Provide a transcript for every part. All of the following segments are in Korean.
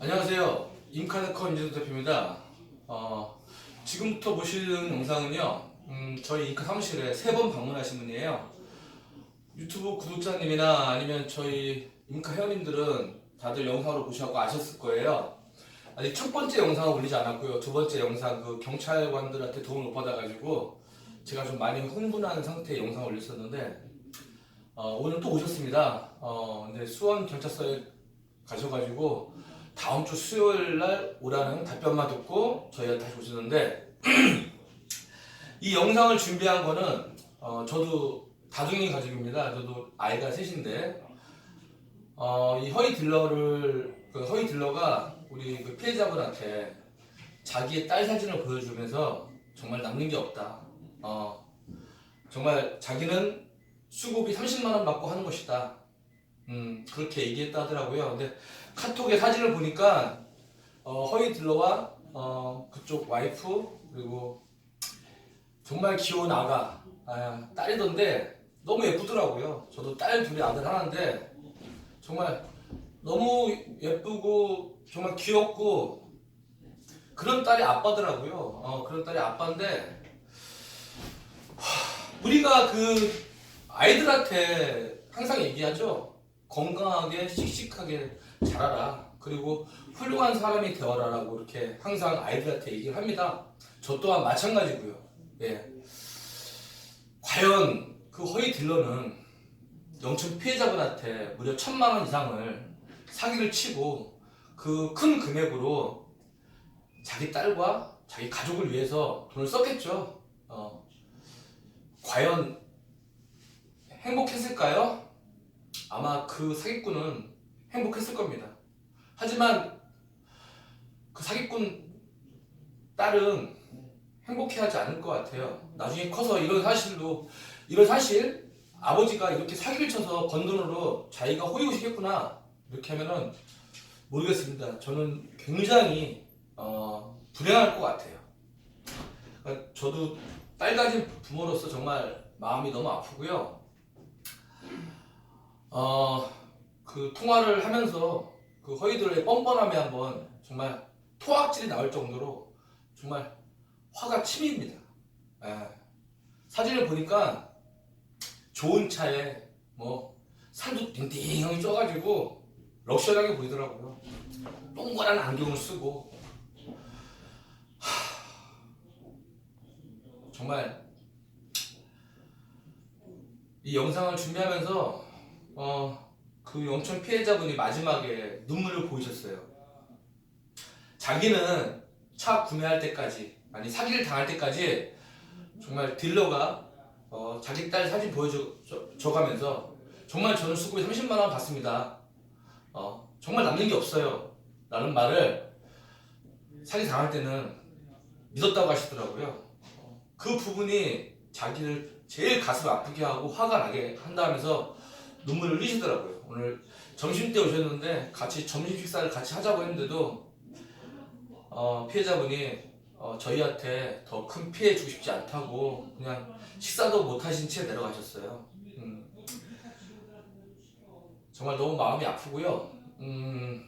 안녕하세요. 인카네커 임재수 대표입니다. 어, 지금부터 보시는 영상은요, 음, 저희 인카 사무실에 세 번 방문하신 분이에요. 유튜브 구독자님이나 아니면 저희 인카 회원님들은 다들 영상으로 보셔서 아셨을 거예요. 아직 첫 번째 영상을 올리지 않았고요. 두 번째 영상 그 경찰관들한테 도움을 못 받아가지고 제가 좀 많이 흥분한 상태의 영상을 올렸었는데 어, 오늘 또 오셨습니다. 어, 근데 수원 경찰서에 가셔가지고 다음 주 수요일 날 오라는 답변만 듣고 저희가 다시 오셨는데 이 영상을 준비한 거는 어, 저도 다둥이 가족입니다. 저도 아이가 셋인데 어, 이 허위 딜러를 그 허위 딜러가 우리 그 피해자분한테 자기의 딸 사진을 보여주면서 정말 남는 게 없다. 어, 정말 자기는 수고비 30만 원 받고 하는 것이다. 음, 그렇게 얘기했다 하더라고요. 근데 카톡에 사진을 보니까 어, 허위 딜러와 어, 그쪽 와이프 그리고 정말 귀여운 아가 아, 딸이던데 너무 예쁘더라고요. 저도 딸 둘이 아들 하나인데 정말 너무 예쁘고 정말 귀엽고 그런 딸이 아빠더라고요. 어, 그런 딸이 아빠인데 하, 우리가 그 아이들한테 항상 얘기하죠. 건강하게 씩씩하게 자라라. 그리고 훌륭한 사람이 되어라라고 이렇게 항상 아이들한테 얘기를 합니다. 저 또한 마찬가지고요. 예. 과연 그 허위 딜러는 영천 피해자분한테 무려 천만 원 이상을 사기를 치고 그 큰 금액으로 자기 딸과 자기 가족을 위해서 돈을 썼겠죠. 어. 과연 행복했을까요? 아마 그 사기꾼은 행복했을 겁니다. 하지만 그 사기꾼 딸은 행복해하지 않을 것 같아요. 나중에 커서 이런 사실도 이런 사실 아버지가 이렇게 사기를 쳐서 번 돈으로 자기가 호의호식했구나 이렇게 하면은 모르겠습니다. 저는 굉장히 어, 불행할 것 같아요. 그러니까 저도 딸 가진 부모로서 정말 마음이 너무 아프고요. 어, 그 통화를 하면서 그 허위들의 뻔뻔함에 한번 정말 토악질이 나올 정도로 정말 화가 치밀입니다. 예. 사진을 보니까 좋은 차에 뭐 살도 띵띵하게 쪄가지고 럭셔리하게 보이더라고요. 동그란 안경을 쓰고 하, 정말 이 영상을 준비하면서 어, 그 영천 피해자분이 마지막에 눈물을 보이셨어요. 자기는 차 구매할 때까지 아니 사기를 당할 때까지 정말 딜러가 어, 자기 딸 사진 보여줘 줘- 줘가면서 정말 저는 수급이 30만 원 받습니다. 어, 정말 남는 게 없어요. 라는 말을 사기 당할 때는 믿었다고 하시더라고요. 어, 그 부분이 자기를 제일 가슴 아프게 하고 화가 나게 한다면서 눈물을 흘리시더라고요. 오늘 점심 때 오셨는데 같이 점심 식사를 같이 하자고 했는데도 어, 피해자분이 어, 저희한테 더 큰 피해 주고 싶지 않다고 그냥 식사도 못 하신 채 내려가셨어요. 음, 정말 너무 마음이 아프고요. 음,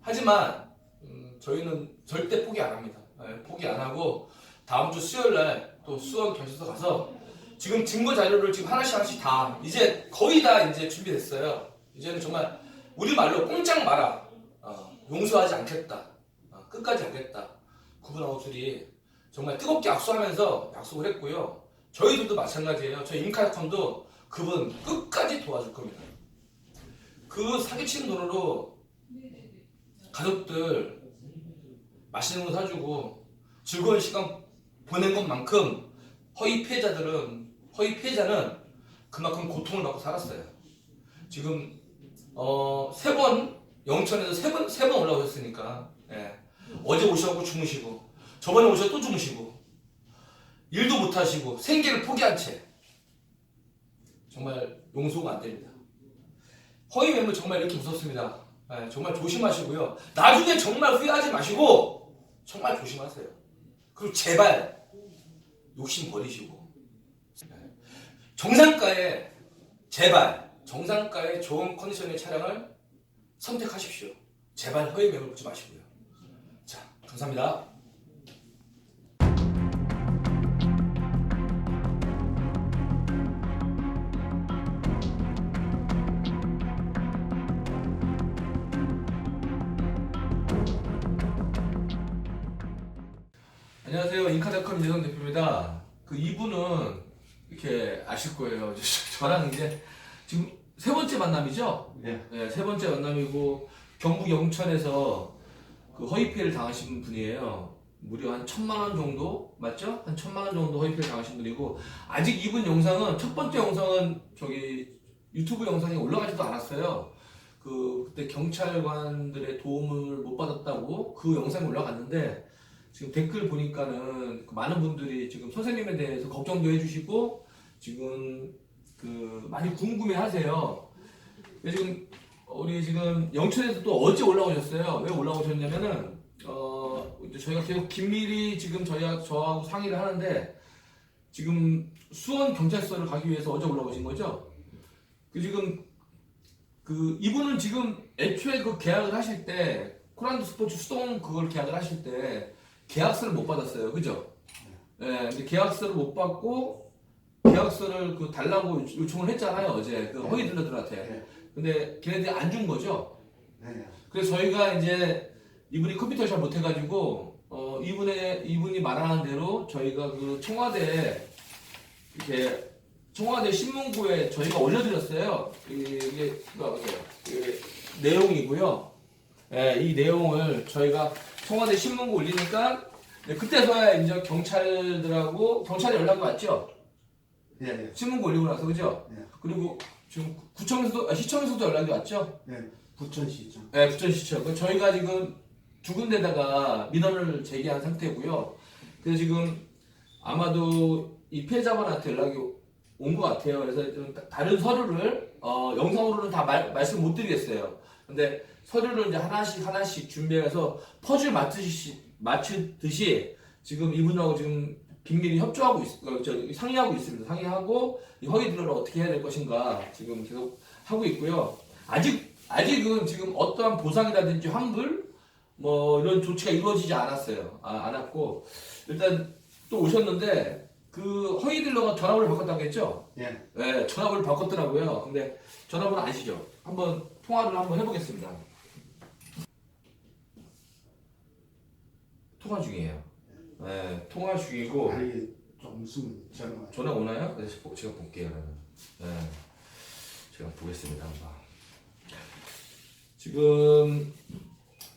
하지만 음, 저희는 절대 포기 안 합니다. 예, 포기 안 하고 다음 주 수요일 날 또 수원 경찰서 가서 지금 증거 자료를 지금 하나씩 하나씩 다 이제 거의 다 이제 준비됐어요. 이제는 정말 우리 말로 꼼짝 마라. 어, 용서하지 않겠다. 어, 끝까지 하겠다. 구분하고 둘이 정말 뜨겁게 악수하면서 약속을 했고요. 저희들도 마찬가지예요. 저희 임카이컴도 그분 끝까지 도와줄 겁니다. 그 사기치는 돈으로 가족들 맛있는 거 사주고 즐거운 시간 보낸 것만큼 허위 피해자들은 허위 피해자는 그만큼 고통을 받고 살았어요. 지금 어, 세 번 영천에서 세 번 세 번 올라오셨으니까 예. 어제 오셔고 주무시고 저번에 오셔 또 주무시고 일도 못 하시고 생계를 포기한 채 정말 용서가 안 됩니다. 허위 매물 정말 이렇게 무섭습니다. 예, 정말 조심하시고요. 나중에 정말 후회하지 마시고 정말 조심하세요. 그리고 제발 욕심 버리시고 예, 정상가에 제발 정상가의 좋은 컨디션의 차량을 선택하십시오. 제발 허위 매물 붙지 마시고요. 자, 감사합니다. 안녕하세요. 인카닷컴 이재성 대표입니다. 그 이분은 이렇게 아실 거예요. 저랑 이제 지금 세 번째 만남이죠? 네. 네, 세 번째 만남이고 경북 영천에서 그 허위 피해를 당하신 분이에요. 무려 한 천만 원 정도 맞죠? 한 천만 원 정도 허위 피해를 당하신 분이고 아직 이분 영상은 첫 번째 영상은 저기 유튜브 영상에 올라가지도 않았어요. 그 그때 경찰관들의 도움을 못 받았다고 그 영상이 올라갔는데 지금 댓글 보니까는 그 많은 분들이 지금 선생님에 대해서 걱정도 해주시고 지금 그 많이 궁금해하세요. 지금 우리 지금 영천에서 또 어제 올라오셨어요. 왜 올라오셨냐면은 어 저희가 계속 긴밀히 지금 저희가 저하고 상의를 하는데 지금 수원 경찰서를 가기 위해서 어제 올라오신 거죠. 그 지금 그 이분은 지금 애초에 그 계약을 하실 때 코란도 스포츠 수동 그걸 계약을 하실 때 계약서를 못 받았어요. 그죠? 예, 근데 계약서를 못 받고 계약서를 그 달라고 요청을 했잖아요. 어제 그 허위 딜러들한테. 네. 근데 걔네들이 안 준 거죠. 네. 그래서 저희가 이제 이분이 컴퓨터 잘 못해가지고 어 이분의 이분이 말하는 대로 저희가 그 청와대 이렇게 청와대 신문고에 저희가 올려드렸어요. 이게 이게 내용이고요. 예, 이 내용을 저희가 청와대 신문고 올리니까 네, 그때서야 이제 경찰들하고 경찰에 연락이 왔죠. 네. 네. 신문고 올리고 나서 그죠. 네. 그리고 지금 구청에서도 아, 시청에서도 연락이 왔죠. 네. 부천시죠. 네, 부천시청. 그 저희가 지금 두 군데다가 민원을 제기한 상태고요. 그래서 지금 아마도 이 피해자분한테 연락이 온 것 같아요. 그래서 좀 다- 다른 서류를 어, 영상으로는 다 말, 말씀 못 드리겠어요. 근데 서류를 이제 하나씩 하나씩 준비해서 퍼즐 맞추듯이 지금 이분하고 지금 긴밀히 협조하고 있, 어, 저, 상의하고 있습니다. 상의하고 이 허위 드러를 어떻게 해야 될 것인가 지금 계속 하고 있고요. 아직 아직은 지금 어떠한 보상이라든지 환불 뭐 이런 조치가 이루어지지 않았어요. 아, 않았고 일단 또 오셨는데 그 허위 딜러가 전화번호를 바꿨다고 했죠? 네. 네, 전화번호를 바꿨더라고요. 근데 전화번호 아시죠? 한번 통화를 한번 해보겠습니다. 통화 중이에요. 네, 통화 중이고 아니 좀 있으면 전화. 전화 오나요? 네, 보- 제가 볼게요. 그러면. 네, 제가 보겠습니다. 한번. 지금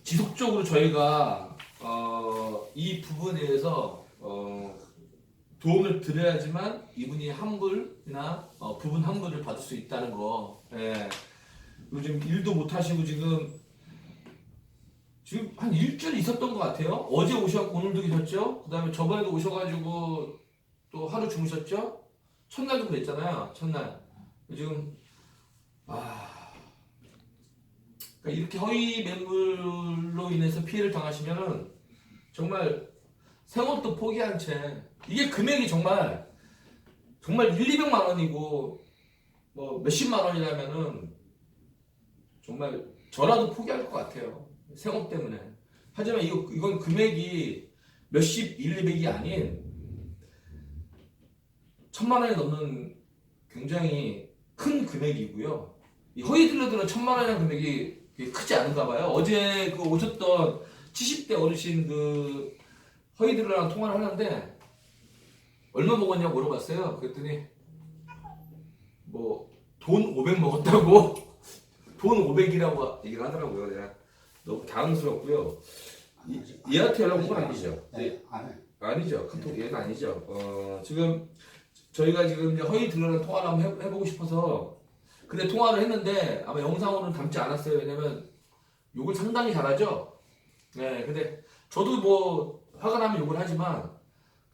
지속적으로 저희가 어, 이 부분에 대해서 어, 도움을 드려야지만 이분이 환불이나 어, 부분 환불을 받을 수 있다는 거. 예. 지금 일도 못 하시고 지금 지금 한 일주일 있었던 것 같아요. 어제 오셨고 오늘도 계셨죠. 그 다음에 저번에도 오셔가지고 또 하루 주무셨죠? 첫날도 그랬잖아요. 첫날. 지금 아 그러니까 이렇게 허위 매물로 인해서 피해를 당하시면은 정말 생업도 포기한 채 이게 금액이 정말 정말 1, 200만 원이고 뭐 몇십만 원이라면은 정말 저라도 포기할 것 같아요. 생업 때문에. 하지만 이거 이건 금액이 몇십, 1, 200이 아닌 천만 원이 넘는 굉장히 큰 금액이고요. 이 허위 딜러들은 천만 원이라는 금액이 크지 않은가 봐요. 어제 그 오셨던 70대 어르신 그 허위 딜러랑 통화를 하는데 얼마 먹었냐고 물어봤어요. 그랬더니 뭐 돈 500 먹었다고 돈 500이라고 얘기를 하더라고요. 내가 너무 당황스럽고요. 이- 얘한테 연락 온건 아니죠? 네. 안 해. 아니죠. 카톡 얘가 아니죠. 어, 지금 저희가 지금 이제 허위 딜러랑 통화를 한번 해, 해보고 싶어서 근데 통화를 했는데 아마 영상으로는 담지 않았어요. 왜냐면 욕을 상당히 잘하죠. 네, 근데 저도 뭐 화가 나면 욕을 하지만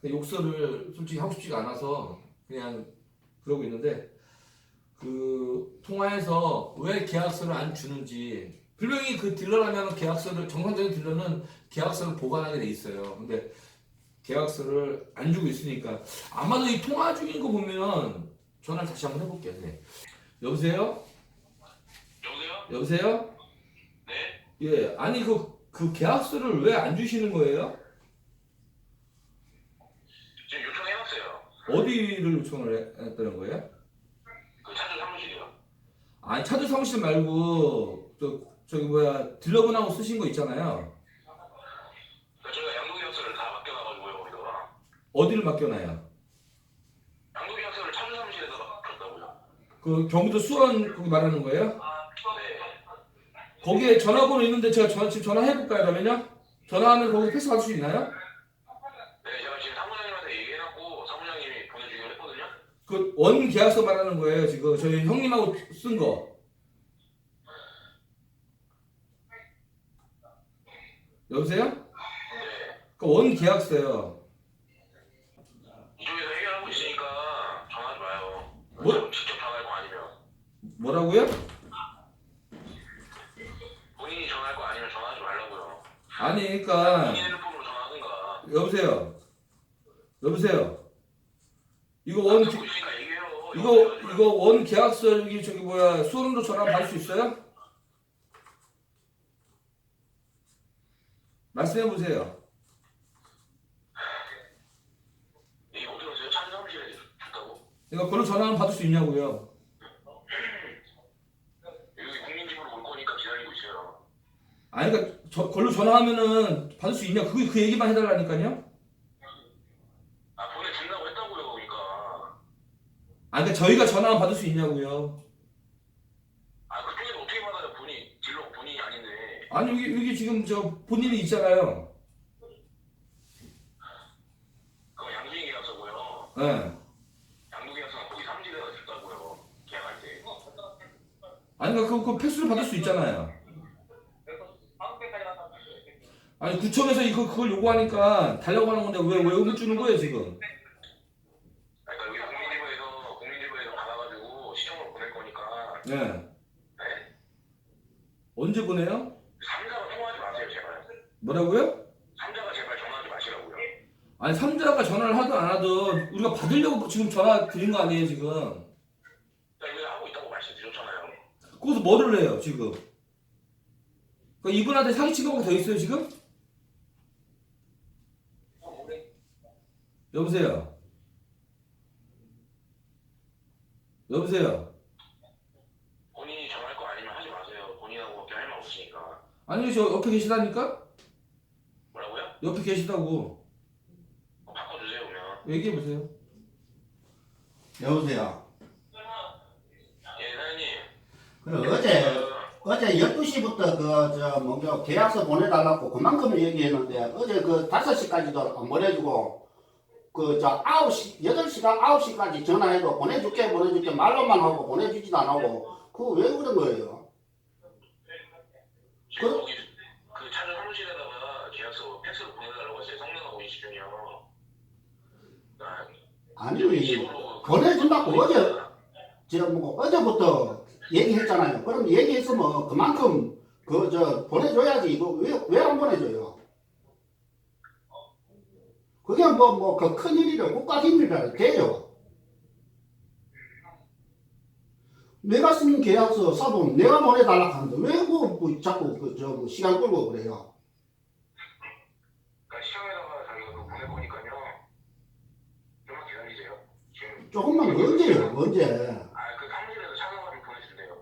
그 욕설을 솔직히 하고 싶지가 않아서 그냥 그러고 있는데 그 통화에서 왜 계약서를 안 주는지 분명히 그 딜러라면 계약서를 정상적인 딜러는 계약서를 보관하게 돼 있어요. 근데 계약서를 안 주고 있으니까 아마도 이 통화 중인 거 보면 전화를 다시 한번 해볼게요. 네. 여보세요? 여보세요? 여보세요? 네? 예, 아니 그, 그 계약서를 왜 안 주시는 거예요? 지금 요청해놨어요. 어디를 요청을 해- 했다는 거예요? 그 차주 사무실이요. 아니 차주 사무실 말고 저 저기 뭐야 딜러분하고 쓰신 거 있잖아요. 그러니까 저희가 양도 계약서를 다 맡겨놔가지고요 거기다가 어디를 맡겨놔요? 양도 계약서를 차주 사무실에다 맡겼다고요. 그 경기도 수원 거기 말하는 거예요? 네. 거기에 전화번호 있는데 제가 전화 지금 전화해 볼까요 그러면요? 전화하면 거기 패스 받을 수 있나요? 네, 제가 지금 사무장님한테 얘기해놨고 사무장님이 보내주기로 했거든요. 그 원 계약서 말하는 거예요 지금 저희 형님하고 쓴 거. 여보세요? 네. 그원 계약서요. 이쪽에서 해결하고 있으니까 전화하지 마요. 뭐? 직접 전화할 거 아니면 뭐라고요? 본인이 전화할 거 아니면 전화하지 말라고요. 아니 그러니까 본인 핸드폰으로 전화하든가. 여보세요. 여보세요. 이거 원 계- 듣고 있으니까 얘기해요. 이거 이거 원 계약서 여기 저기 뭐야 수원으로 전화 받을 수 있어요? 말씀해 보세요. 얘기 못 들었어요? 차주 사무실에 줬다고? 내가 번호 전화는 받을 수 있냐고요. 여기 국민집으로 올 거니까 기다리고 있어요. 아니 그러니까 저 걸로 전화하면은 받을 수 있냐? 그 그 얘기만 해달라니까요. 아 보내준다고 했다고요 그러니까. 아니 그러니까 저희가 전화만 받을 수 있냐고요. 아 그쪽에서 어떻게 받아요? 본인 딜러 본인이 아니 여기 여기 지금 저 본인이 있잖아요. 그거 양주인 계약서고요. 예. 계약서는 거기 사무실에다 줬다고요. 계약할 때. 아니 그, 그 패스를 받을 수 있잖아요. 아니 구청에서 이거 그걸 요구하니까 달라고 하는 건데 왜왜못 주는 거예요 지금? 그러니까 여기 국민지부에서 국민지부에서 받아가지고 시청으로 보낼 거니까. 예. 네? 언제 보내요? 삼자가 통화하지 마세요 제발. 뭐라고요? 삼자가 제발 전화하지 마시라고요. 아니 삼자가 전화를 하든 안 하든 우리가 받으려고 지금 전화 드린 거 아니에요 지금? 자 이거 하고 있다고 말씀드렸잖아요. 거기서 뭐를 해요 지금? 그 이분한테 사기 친거가 더 있어요 지금? 여보세요. 여보세요. 본인이 전화할 거 아니면 하지 마세요. 본인하고밖에 할말 없으니까. 아니 저 옆에 계시다니까? 옆에 계시다고 어, 바꿔주세요 그러면. 얘기해 보세요. 여보세요. 예 사장님. 그래 어제 그, 어제 12시부터 그저 뭔가 계약서 보내달라고 그만큼 얘기했는데 어제 그 5시까지도 안 보내주고 그저 9시 8시간 9시까지 전화해도 보내줄게 보내줄게 말로만 하고 보내주지도 안 하고 그거 왜 그런 거예요? 그- 거기 그 차주 사무실에다가 계약서 팩스로 보내달라고 했어요. 성명하고 인식중이요. 아, 아니 식으로 보내준다고 어제 제가 뭐 어제부터 얘기했잖아요. 그럼 얘기했으면 그만큼 그 저 보내줘야지 이거 왜왜 안 보내줘요? 그게 뭐 뭐 그 큰 일이라 국가 힘이라 돼요. 내가 쓴 계약서 사본 내가 보내달라 하는데 왜그 뭐 자꾸 그저 뭐 시간 끌고 그래요? 그러니까 시청에다가 자기가 그거 보낼 거니까요. 좀만 기다리세요. 지금 조금만 언제요? 언제? 아 그 사무실에서 찾아가지고 보내준대요.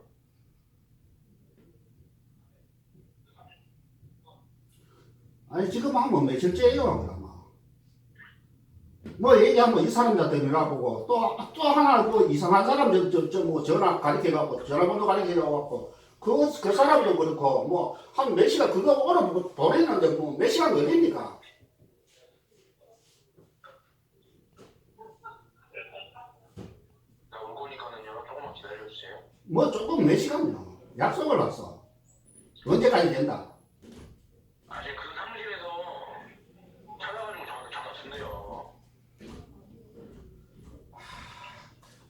아니 지금 하면 며칠째예요 그러면 뭐 얘기하면 이 사람한테 전화보고 또, 또 하나 그 이상한 사람 저, 저, 저, 뭐 전화 가르쳐갖고 전화번호 가르쳐갖고 그, 그 사람도 그렇고 뭐 한 몇 시간 그거 오늘 뭐 보냈는데 뭐 몇 시간 걸립니까 나 올 거니까는요. 조금만 기다려주세요. 뭐 조금 몇 시간이요 약속을 왔어 언제까지 된다 아 지금 그 사무실에서 찾아가지고 저한테 전화 준대요.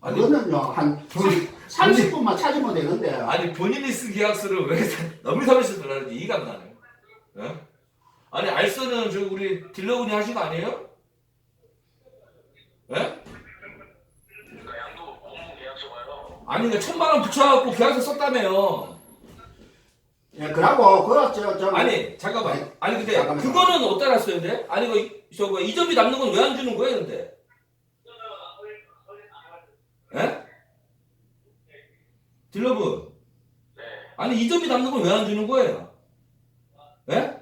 아니 그거는요 한 30분만 찾으면 되는데 아니 본인이 쓴 계약서를 왜 너무 사무실 들어가는지 이해가 안 나네. 예? 아니 알선은 저 우리 딜러분이 하신 거 아니에요? 예? 아니 그러니까 천만 원 붙여갖고 계약서 썼다며요. 예, 그러고 그저저 아니 잠깐만. 아니 근데 잠깐만요. 그거는 어디다 놨어요, 근데? 아니 그 저거 이점비 남는 건 왜 안 주는 거예요, 근데? 예? 딜러분. 네. 아니 이점비 남는 건 왜 안 주는 거예요? 예?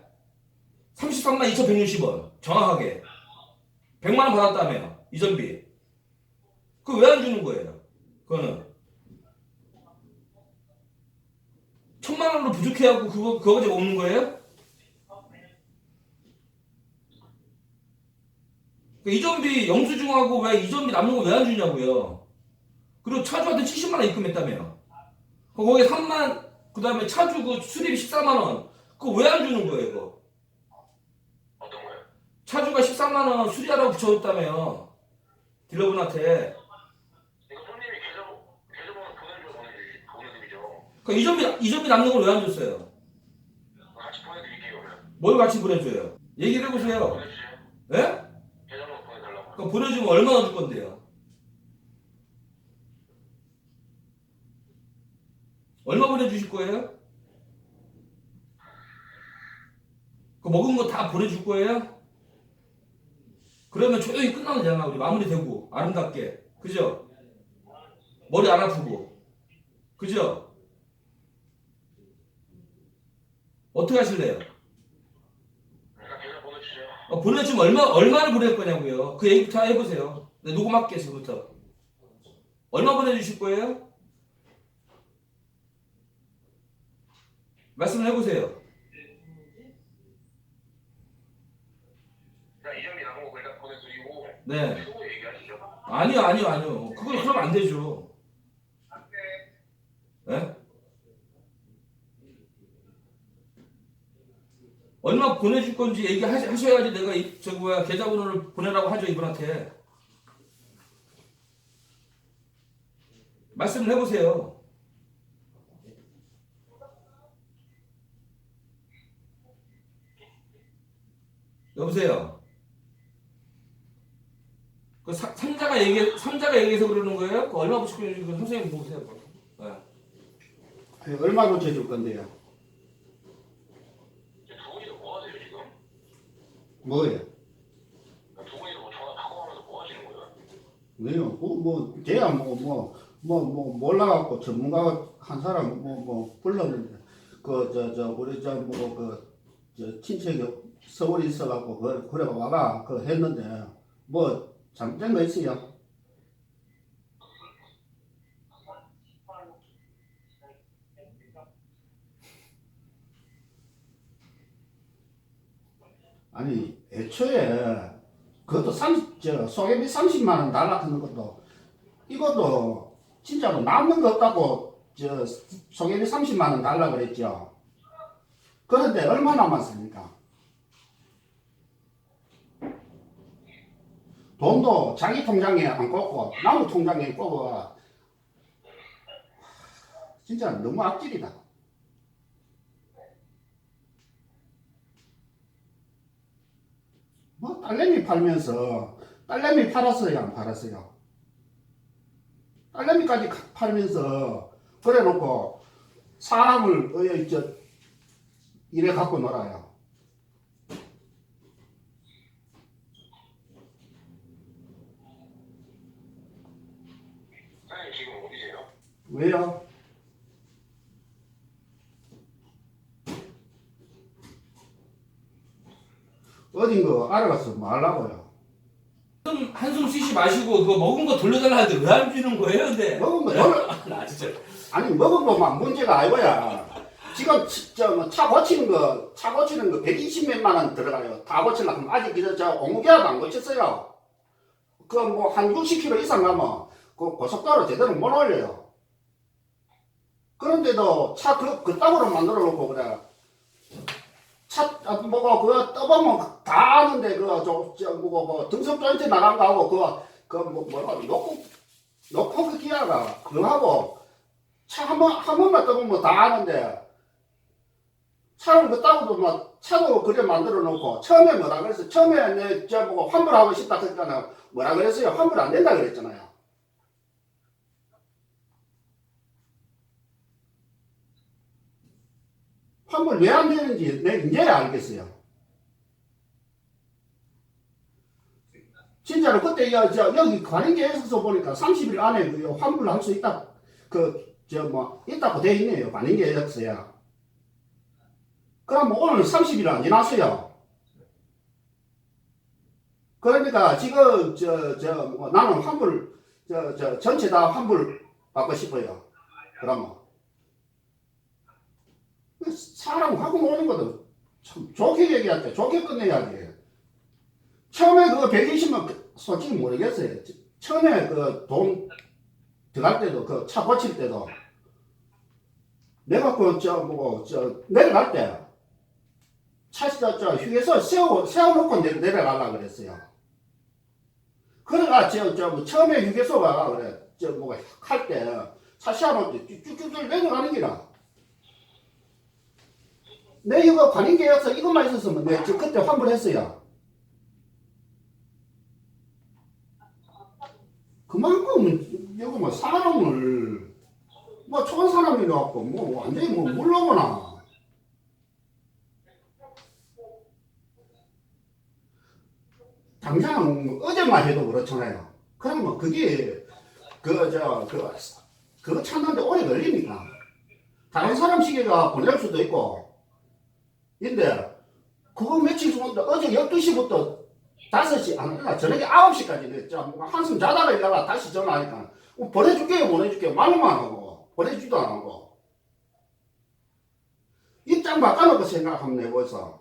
33만 2,160원 정확하게 100만 원 받았다며요 이점비 그거 왜 안 주는 거예요? 그거는 천만 원으로 부족해갖고 그거 그거 가지고 없는 거예요? 그 이점비 영수증하고 왜 이점비 남는 거 왜 안 주냐고요? 그리고 차주한테 70만 원 입금했다며요. 그 거기에 3만 그 다음에 차주 그 수리비 14만 원 그거 왜 안 주는 거예요 이거? 어떤 거요? 차주가 13만 원 수리하라고 붙여줬다며요. 딜러분한테. 이거 손님이 계좌 계좌번호 보내줘 보내드리 그 이점비 이점비 남는 걸 왜 안 줬어요? 같이 보내드릴게요. 뭘 같이 보내줘요? 얘기를 해보세요. 보내주세요. 예? 계좌번호 보내달라고. 그럼 보내주면 얼마나 줄 건데요? 얼마 보내주실 거예요? 그 먹은 거 다 보내줄 거예요? 그러면 조용히 끝나면 되잖아 우리 마무리되고 아름답게 그죠? 머리 안 아프고 그죠? 어떻게 하실래요? 어, 보내주면 얼마, 얼마를 보낼 거냐고요. 그 얘기부터 해보세요. 네, 녹음할게, 지금부터. 얼마 보내주실 거예요? 말씀을 해보세요. 네. 아니요, 아니요, 아니요. 그건 그러면 안 되죠. 예? 얼마 보내줄 건지 얘기하셔야지 내가 이, 저기 뭐야, 계좌번호를 보내라고 하죠, 이분한테. 말씀을 해보세요. 여보세요. 그 사, 삼자가 얘기 삼자가 얘기해서 그러는 거예요? 그 얼마 붙이고 그 선생님 보세요. 네. 예, 얼마 고쳐줄 건데요? 두 분이서 뭐 하세요 지금? 뭐예요? 두 분이서 뭐 전화 뭐 하시는 거예요? 왜요? 뭐, 뭐, 걔야 뭐, 뭐, 뭐, 뭐, 몰라갖고 전문가 한 사람 뭐, 뭐, 불렀는데, 그, 저, 저, 우리 저, 뭐, 그, 저, 친척이 서울에 있어갖고, 그, 그래, 와가, 그, 했는데, 뭐, 잘못된 거 있어요? 아니, 애초에, 그것도 30, 저, 소개비 30만 원 달라 하는 것도, 이것도 진짜로 남는 거 없다고, 저, 소개비 30만 원 달라 그랬죠. 그런데 얼마 남았습니까? 돈도 자기 통장에 안 꽂고, 남의 통장에 꽂아. 진짜 너무 악질이다. 뭐 딸내미 팔면서 딸내미 팔았어요 안 팔았어요? 딸내미까지 가- 팔면서 그래 놓고 사람을 어여 저 이래 갖고 놀아요. 사장님 지금 어디세요? 왜요? 어딘 거 알아가서 말라고요. 한숨, 한숨 쉬시 마시고 그거 먹은 거 돌려달라 하는데 왜 안 주는 거예요, 근데? 먹은 거 돌려 나 진짜. 아니 먹은 것만 문제가 아니고야. 지금 저차 고치는 거, 차 고치는 거 120몇만 원 들어가요. 다 고치려면 아직 이저 저 오무개라도 안 고쳤어요. 그뭐한 60km 이상 가면 그 고속도로 제대로 못 올려요. 그런데도 차 그, 그땅으로 만들어 놓고 그래. 차, 아, 뭐고, 그거 떠보면 다 아는데, 그거, 저, 저, 뭐, 등속 조인트 나간 거 하고, 그거, 그, 뭐, 뭐라, 놓고, 놓고 그 기아가, 그거 하고, 차 한 번, 한 번만 떠보면 다 아는데, 차를 그 따고도 막, 차도 그래 만들어 놓고, 처음에 뭐라 그랬어? 처음에 내, 저, 뭐고, 환불하고 싶다 그랬잖아요. 뭐라 그랬어요? 환불 안 된다 그랬잖아요. 환불 왜 안 되는지 내 이제 알겠어요. 진짜로 그때 여, 저, 여기 관행계에서 보니까 30일 안에 그 환불할 수 있다. 그, 저, 뭐, 있다고 돼 있네요. 관행계에서야. 그럼 오늘 30일 안 지났어요. 그러니까 지금, 저, 저, 뭐, 나는 환불, 저, 저, 전체 다 환불 받고 싶어요. 그러면. 사람 하고 노는 것도 참 좋게 얘기할 때 좋게 끝내야지. 처음에 그거 120만 그 솔직히 모르겠어요. 처음에 그 돈 들어갈 때도 그 차 고칠 때도 내가 그저뭐저 내려갈 때 차저 저 휴게소 세워 세워놓고 내, 내려가려 그랬어요. 그래가 저저 처음에 휴게소가 그래 저 뭐가 할때 차 세워놓을 때 쭉쭉쭉 내려가는 기라. 내 이거 관인계약서 이것만 있었으면 내저 그때 환불했어요. 그만큼 여기 뭐 사람을 뭐 좋은 사람이 갖고 뭐 완전히 뭐 물러거나 당장 어제만 해도 그렇잖아요. 그러면 그게 그저그 찾는데 오래 걸리니까 다른 사람 시계가 보낼 수도 있고 근데 그거 며칠 전부터 어제 12시부터 5시 안 일어나 저녁에 9시까지 됐죠 뭐 한숨 자다가 일어나 다시 전화하니까 뭐 보내줄게요 보내줄게요 말로만 하고 보내주지도 안 하고 입장 바꿔놓고 생각하면 해보소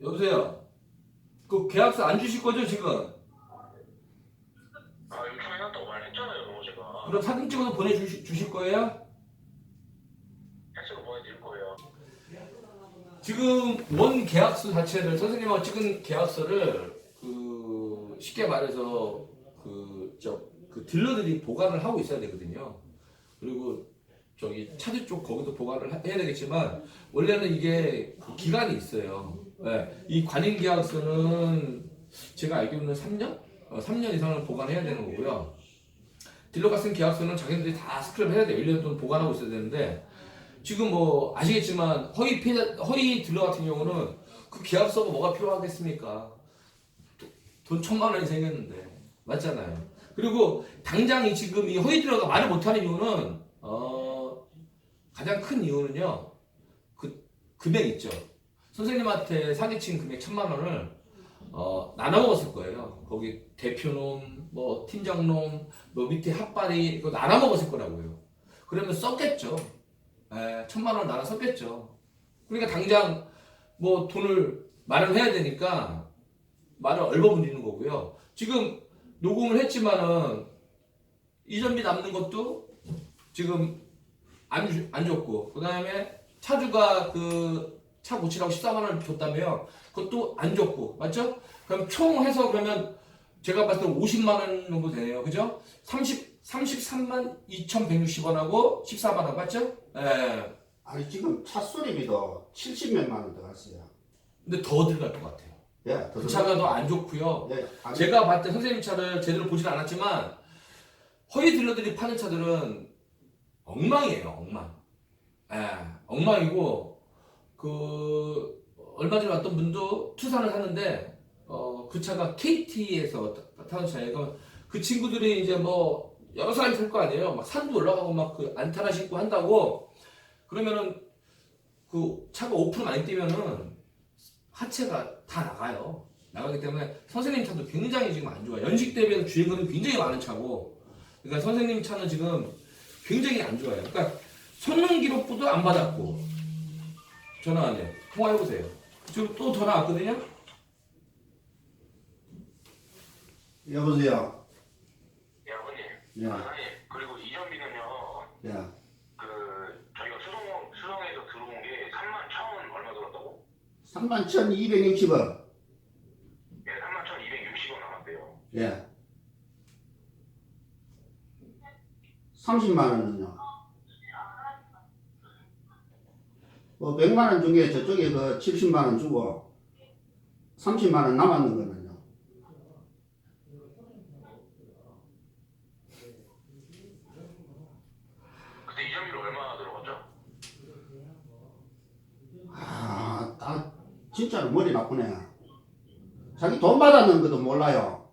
여보세요. 그 계약서 안 주실 거죠 지금? 아 요청해놨다고 말했잖아요 제가 그럼 사진 찍어서 보내주실 주실 거예요? 지금 원 계약서 자체를 선생님하고 찍은 계약서를 그 쉽게 말해서 그저그 딜러들이 보관을 하고 있어야 되거든요. 그리고 저기 차주 쪽 거기도 보관을 하- 해야 되겠지만 원래는 이게 그 기간이 있어요. 네, 이 관인 계약서는 제가 알기로는 3년? 어, 3년 이상을 보관해야 되는 거고요. 딜러가 쓴 계약서는 자기들이 다 스크랩 해야 돼요. 1년 동안 보관하고 있어야 되는데 지금 뭐 아시겠지만 허위 피해 허위 딜러 같은 경우는 그 계약서가 뭐가 필요하겠습니까? 도- 돈 천만 원이 생겼는데 맞잖아요. 그리고 당장 이 지금 이 허위 딜러가 말을 못하는 이유는 어 가장 큰 이유는요 그 금액 있죠. 선생님한테 사기친 금액 천만 원을 어 나눠 먹었을 거예요. 거기 대표놈, 뭐 팀장놈, 뭐 밑에 핫바리 이거 나눠 먹었을 거라고요. 그러면 썼겠죠. 에, 천만 원 나눠 썼겠죠. 그러니까 당장 뭐 돈을 마련해야 되니까 말을 얼버무리는 거고요. 지금 녹음을 했지만은 이전비 남는 것도 지금 안, 주, 안 줬고 그 다음에 차주가 그 차 고치라고 14만 원 줬다며요. 그것도 안 줬고 맞죠? 그럼 총 해서 그러면 제가 봤을 때 50만 원 정도 되네요. 그죠? 30, 33만 2,160원하고 14만 원 맞죠? 예. 아니 지금 차 수리비도 70몇만 원 들어갔어요 근데 더 들어갈 것 같아요. 예, 더그 차가 더 안 좋고요. 예, 아니, 제가 때 선생님 차를 제대로 보진 않았지만 허위 딜러들이 파는 차들은 엉망이에요, 엉망. 예, 엉망이고 그 얼마 전에 왔던 분도 투산을 샀는데 어, 그 차가 KT에서 타는 차예요. 그 친구들이 이제 뭐 여러 사람이 탈거 아니에요. 막 산도 올라가고 막 그 안타나 신고 한다고 그러면은 그 차가 5% 많이 뛰면은 하체가 다 나가요. 나가기 때문에 선생님 차도 굉장히 지금 안 좋아요. 연식 대비해서 주행거리 굉장히 많은 차고, 그러니까 선생님 차는 지금 굉장히 안 좋아요. 그러니까 성능 기록부도 안 받았고, 전화 왔네요. 통화해 보세요. 지금 또 전화 왔거든요. 여보세요 예 예, 아니 그리고 이전비는요 예. 그 저희가 수송 수송해서 들어온 게 3만 1천 얼마 들었다고? 3만 1260원 예 3만 1,260원 남았대요 예. 30만 원은요. 뭐 100만 원 중에 저쪽에 그 70만 원 주고 30만 원 남았는 거는 진짜로 머리 나쁘네. 자기 돈 받았는 것도 몰라요.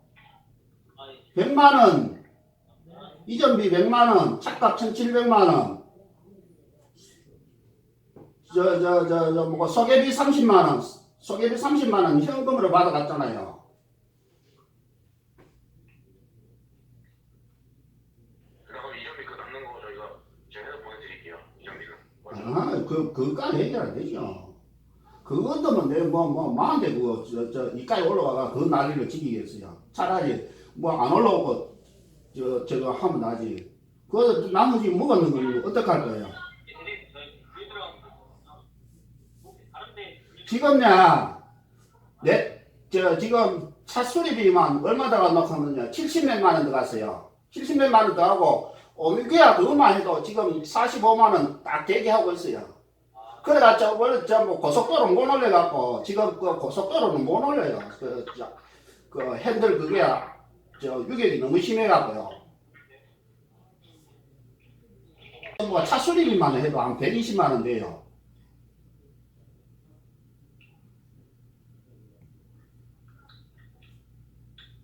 100만원, 이전비 100만원, 착값 1700만원, 저, 저, 저, 저, 뭐, 소개비 30만원, 소개비 30만원 현금으로 받아갔잖아요. 그럼 이전비 그 남는 거 저희가 제가 해서 보내드릴게요. 이전비는. 아, 그, 그까지 해결 안 되죠. 그것도면 내, 뭐, 뭐, 마한테 그거, 저, 저, 이까지 올라가가 그 난리를 지기겠어요. 차라리, 뭐, 안 올라오고, 저, 저거 하면 나지. 그, 나머지 먹었는 걸 어떡할 거예요? 지금요, 내, 저, 지금 차 수리비만 얼마 들어갔노 하면요, 70몇만 원 들어갔어요. 70몇만 원 들어가고, 오미기야 그것만 해도 지금 45만 원 딱 대기하고 있어요. 그래가 저 원래 저뭐 고속도로 못 올려갖고 지금 그 고속도로는 못 올려요. 그, 저, 그 핸들 그게 저 유격이 너무 심해갖고요. 뭐차 수리비만 해도 한 120만 원 돼요.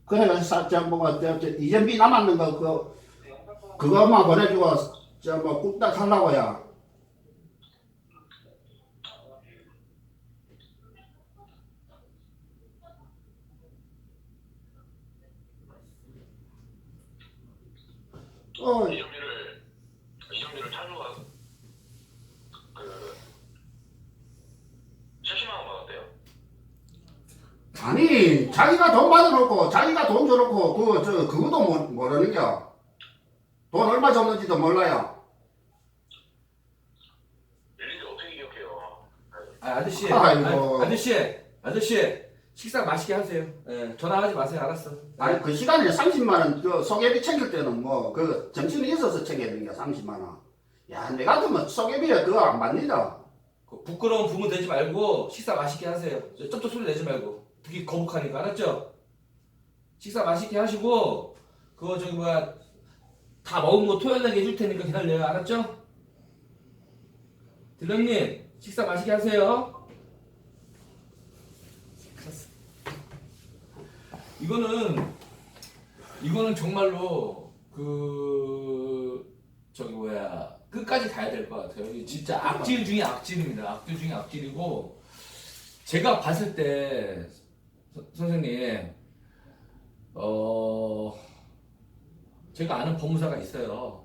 그래서 저 뭐가 이전비 남았는 거 그. 그것만 보내주고 저뭐 꿀딱 하려고요. 어, 이전비를 이전비를 차주가 그 70만 원 받았대요. 아니 자기가 돈 받아놓고 자기가 돈 줘놓고 그거 저 그것도 모, 모르는겨. 돈 얼마 줬는지도 몰라요. 일일이 어떻게 기억해요? 아, 아저씨, 아이고. 아, 아저씨, 아저씨, 식사 맛있게 하세요. 예, 전화하지 마세요. 알았어. 아니 그 시간에 30만 원그 소개비 챙길 때는 뭐 그 정신이 있어서 챙겨야 되는 게 30만 원. 야, 내 같으면 소개비에 그거 안 받니다. 그 부끄러운 부모 되지 말고 식사 맛있게 하세요. 저 쩝쩝 소리 내지 말고. 듣기 거북하니까 알았죠? 식사 맛있게 하시고 그거 저기 뭐야 다 먹은 거 토요일날 해줄 테니까 기다려요. 알았죠? 딜런님 식사 맛있게 하세요. 이거는 이거는 정말로 그 저기 뭐야 끝까지 가야 될 것 같아요. 진짜 악질 중에 악질입니다. 악질 중에 악질이고 제가 봤을 때 서- 선생님 어 제가 아는 법무사가 있어요.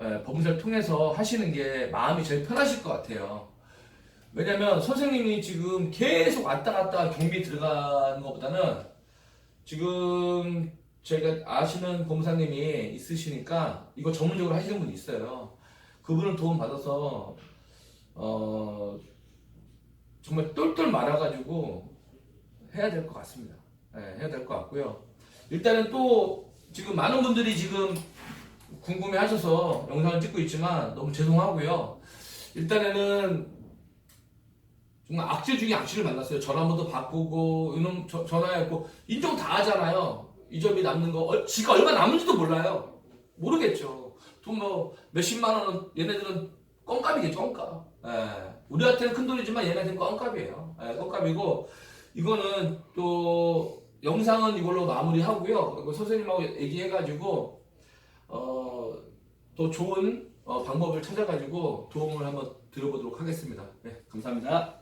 예, 법무사를 통해서 하시는 게 마음이 제일 편하실 것 같아요. 왜냐면 선생님이 지금 계속 왔다 갔다 경비 들어가는 것보다는 지금 제가 아시는 법무사님이 있으시니까 이거 전문적으로 하시는 분이 있어요. 그분을 도움 받아서 어 정말 똘똘 말아가지고 해야 될 것 같습니다. 예, 해야 될 것 같고요. 일단은 또 지금 많은 분들이 지금 궁금해하셔서 영상을 찍고 있지만 너무 죄송하고요. 일단에는 정말 악질 중에 악질을 만났어요. 전화번호도 바꾸고 이놈 저- 전화했고 인정 다 하잖아요. 이점이 남는 거 얼- 지가 얼마 남는지도 몰라요. 모르겠죠. 돈 뭐 몇십만 원은 얘네들은 껌값이겠죠, 껌값. 예. 우리한테는 큰 돈이지만 얘네한테는 껌값이에요. 예, 껌값이고 이거는 또 영상은 이걸로 마무리하고요. 선생님하고 얘기해가지고 어, 또 좋은 어, 방법을 찾아가지고 도움을 한번 드려보도록 하겠습니다. 네, 감사합니다.